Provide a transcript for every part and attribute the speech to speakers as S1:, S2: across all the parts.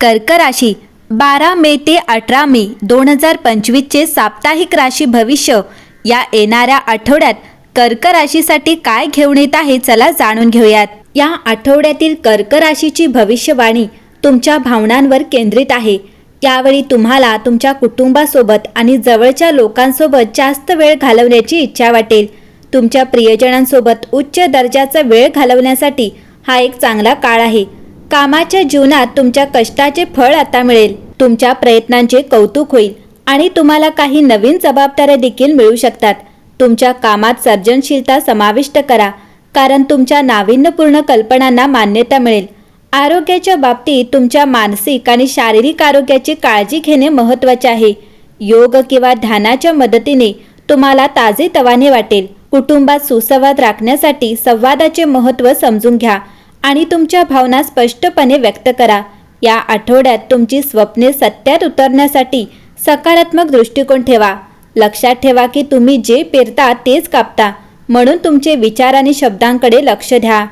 S1: कर्क राशी बारा मे ते अठरा मे दोन हजार पंचवीसचे साप्ताहिक राशी भविष्य. या येणाऱ्या आठवड्यात कर्क राशीसाठी काय घेऊन येत आहे चला जाणून घेऊयात. या आठवड्यातील कर्क राशीची भविष्यवाणी तुमच्या भावनांवर केंद्रित आहे. यावेळी तुम्हाला तुमच्या कुटुंबासोबत आणि जवळच्या लोकांसोबत जास्त वेळ घालवण्याची इच्छा वाटेल. तुमच्या प्रियजनांसोबत उच्च दर्जाचा वेळ घालवण्यासाठी हा एक चांगला काळ आहे. कामाच्या जीवनात तुमच्या कष्टाचे फळ आता मिळेल. तुमच्या प्रयत्नांचे कौतुक होईल आणि तुम्हाला काही नवीन जबाबदाऱ्या देखील मिळू शकतात. तुमच्या कामात सर्जनशीलता समाविष्ट करा कारण तुमच्या नाविन्यपूर्ण कल्पनांना मान्यता मिळेल. आरोग्याच्या बाबतीत तुमच्या मानसिक आणि शारीरिक आरोग्याची काळजी घेणे महत्त्वाचे आहे. योग किंवा ध्यानाच्या मदतीने तुम्हाला ताजेतवाने वाटेल. कुटुंबात सुसंवाद राखण्यासाठी संवादाचे महत्त्व समजून घ्या. आणि तुमच्या भावना स्पष्टपणे व्यक्त करा. या आठवड्यात तुमची स्वप्ने सत्यात उतरण्यासाठी सकारात्मक दृष्टिकोन ठेवा. लक्षात ठेवा की तुम्ही जे पेरता तेच कापता. म्हणून तुमचे विचार आणि शब्दांकडे लक्ष द्या.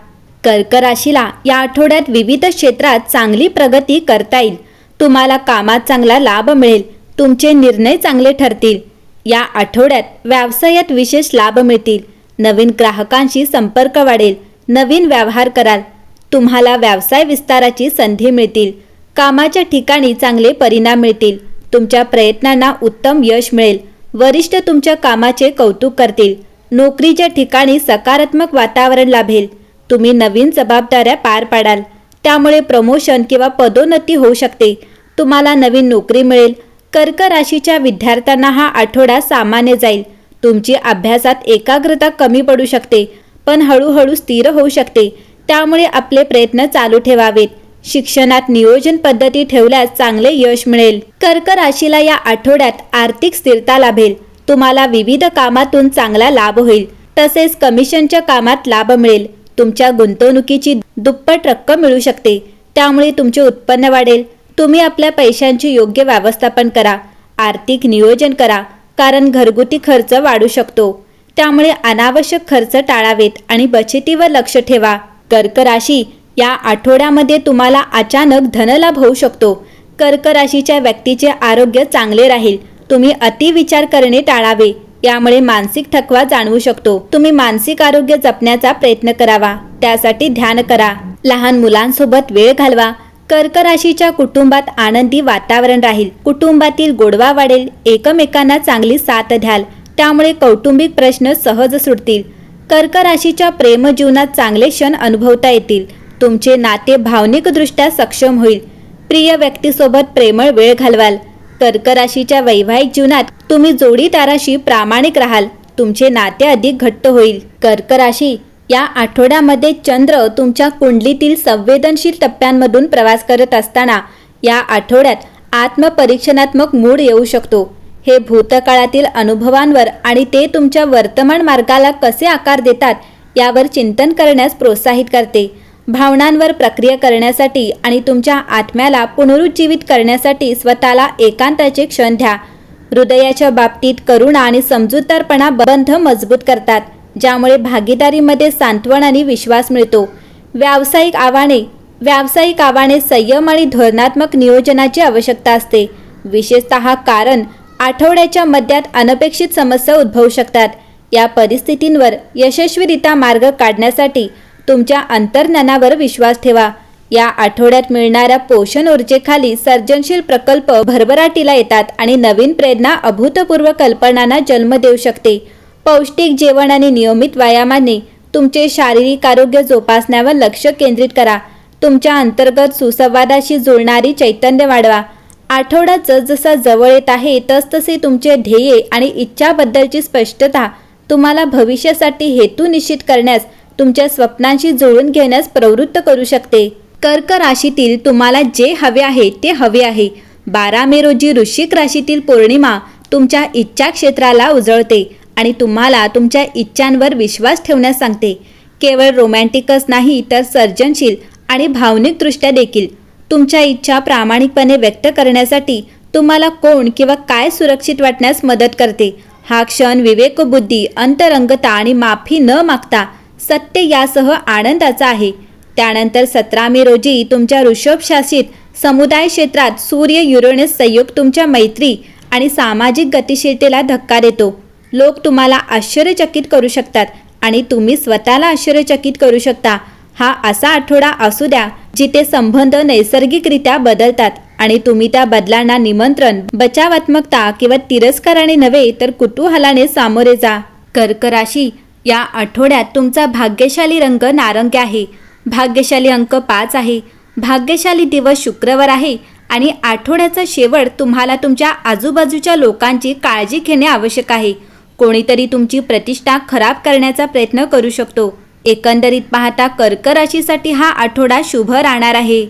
S1: कर्क राशीला या आठवड्यात विविध क्षेत्रात चांगली प्रगती करता येईल. तुम्हाला कामात चांगला लाभ मिळेल. तुमचे निर्णय चांगले ठरतील. या आठवड्यात व्यवसायात विशेष लाभ मिळतील. नवीन ग्राहकांशी संपर्क वाढेल. नवीन व्यवहार कराल. तुम्हाला व्यवसाय विस्ताराची संधी मिळतील. कामाच्या ठिकाणी चांगले परिणाम मिळतील. तुमच्या प्रयत्नांना उत्तम यश मिळेल. वरिष्ठ तुमच्या कामाचे कौतुक करतील. नोकरीच्या ठिकाणी सकारात्मक वातावरण लाभेल. तुम्ही नवीन जबाबदाऱ्या पार पाडाल. त्यामुळे प्रमोशन किंवा पदोन्नती होऊ शकते. तुम्हाला नवीन नोकरी मिळेल. कर्क राशीच्या विद्यार्थ्यांना हा आठवडा सामान्य जाईल. तुमची अभ्यासात एकाग्रता कमी पडू शकते पण हळूहळू स्थिर होऊ शकते. त्यामुळे आपले प्रयत्न चालू ठेवावेत. शिक्षणात नियोजन पद्धती ठेवल्यास चांगले यश मिळेल. कर्क राशीला या आठवड्यात आर्थिक स्थिरता लाभेल. तुम्हाला विविध कामातून चांगला लाभ होईल. तसेच कमिशनच्या कामात लाभ मिळेल. तुमच्या गुंतवणुकीची दुप्पट रक्कम मिळू शकते. त्यामुळे तुमचे उत्पन्न वाढेल. तुम्ही आपल्या पैशांचे योग्य व्यवस्थापन करा. आर्थिक नियोजन करा कारण घरगुती खर्च वाढू शकतो. त्यामुळे अनावश्यक खर्च टाळावेत आणि बचतीवर लक्ष ठेवा. कर्क राशी या आठवड्यामध्ये तुम्हाला अचानक धनलाभ होऊ शकतो. कर्क राशीच्या व्यक्तीचे आरोग्य चांगले राहील. तुम्ही अतिविचार करणे टाळावे. यामुळे मानसिक थकवा जाणवू शकतो. तुम्ही मानसिक आरोग्य जपण्याचा प्रयत्न करावा. त्यासाठी ध्यान करा. लहान मुलांसोबत वेळ घालवा. कर्क राशीच्या कुटुंबात आनंदी वातावरण राहील. कुटुंबातील गोडवा वाढेल. एकमेकांना चांगली साथ द्याल. त्यामुळे कौटुंबिक प्रश्न सहज सुटतील. कर्क राशीच्या प्रेमजीवनात चांगले क्षण अनुभवता येतील. तुमचे नाते भावनिकदृष्ट्या सक्षम होईल. प्रिय व्यक्तीसोबत प्रेमळ वेळ घालवाल. कर्क राशीच्या वैवाहिक जीवनात तुम्ही जोडीदाराशी प्रामाणिक राहाल. तुमचे नाते अधिक घट्ट होईल. कर्क राशी या आठवड्यामध्ये चंद्र तुमच्या कुंडलीतील संवेदनशील टप्प्यांमधून प्रवास करत असताना या आठवड्यात आत्मपरीक्षणात्मक मूड येऊ शकतो. हे भूतकाळातील अनुभवांवर आणि ते तुमच्या वर्तमान मार्गाला कसे आकार देतात यावर चिंतन करण्यास प्रोत्साहित करते. भावनांवर प्रक्रिया करण्यासाठी आणि तुमच्या आत्म्याला पुनरुज्जीवित करण्यासाठी स्वतःला एकांताचे क्षण द्या. हृदयाच्या बाबतीत करुणा आणि समजूतदारपणा बंध मजबूत करतात ज्यामुळे भागीदारीमध्ये सांत्वन आणि विश्वास मिळतो. व्यावसायिक आव्हाने व्यावसायिक आव्हाने संयम आणि धोरणात्मक नियोजनाची आवश्यकता असते. विशेषतः कारण आठवड्याच्या मध्यात अनपेक्षित समस्या उद्भवू शकतात. या परिस्थितींवर यशस्वीरित्या मार्ग काढण्यासाठी तुमच्या अंतर्ज्ञानावर विश्वास ठेवा. या आठवड्यात मिळणाऱ्या पोषण ऊर्जेखाली सर्जनशील प्रकल्प भरभराटीला येतात आणि नवीन प्रेरणा अभूतपूर्व कल्पनांना जन्म देऊ शकते. पौष्टिक जेवण आणि नियमित व्यायामाने तुमचे शारीरिक आरोग्य जोपासण्यावर लक्ष केंद्रित करा. तुमच्या अंतर्गत सुसंवादाशी जुळणारी चैतन्य वाढवा. आठवडा जसजसा जवळ येत आहे तसतसे तुमचे ध्येय आणि इच्छाबद्दलची स्पष्टता तुम्हाला भविष्यासाठी हेतू निश्चित करण्यास तुमच्या स्वप्नांशी जुळून घेण्यास प्रवृत्त करू शकते. कर्क राशीतील तुम्हाला जे हवे आहे ते हवे आहे. बारा मे रोजी वृश्चिक राशीतील पौर्णिमा तुमच्या इच्छा क्षेत्राला उजळते आणि तुम्हाला तुमच्या इच्छांवर विश्वास ठेवण्यास सांगते. केवळ रोमॅन्टिकच नाही तर सर्जनशील आणि भावनिकदृष्ट्या देखील. तुमच्या इच्छा प्रामाणिकपणे व्यक्त करण्यासाठी तुम्हाला कोण किंवा काय सुरक्षित वाटण्यास मदत करते? हा क्षण विवेकबुद्धी अंतरंगता आणि माफी न मागता सत्य यासह आनंदाचा आहे. त्यानंतर सतरा मे रोजी तुमच्या ऋषभशासित समुदाय क्षेत्रात सूर्य युरोनेस संयोग तुमच्या मैत्री आणि सामाजिक गतिशीलतेला धक्का देतो. लोक तुम्हाला आश्चर्यचकित करू शकतात आणि तुम्ही स्वतःला आश्चर्यचकित करू शकता. हा असा आठवडा असू द्या जिथे संबंध नैसर्गिकरित्या बदलतात आणि तुम्ही त्या बदलांना निमंत्रण बचावात्मकता किंवा तिरस्काराने नव्हे तर कुतूहलाने सामोरे जा. कर्क राशी या आठवड्यात तुमचा भाग्यशाली रंग नारंगी आहे. भाग्यशाली अंक पाच आहे. भाग्यशाली दिवस शुक्रवार आहे आणि आठवड्याचा शेवट तुम्हाला तुमच्या आजूबाजूच्या लोकांची काळजी घेणे आवश्यक आहे. कोणीतरी तुमची प्रतिष्ठा खराब करण्याचा प्रयत्न करू शकतो. एकंदरीत पाहता कर्क राशीसाठी हा आठवडा शुभ राहणार आहे.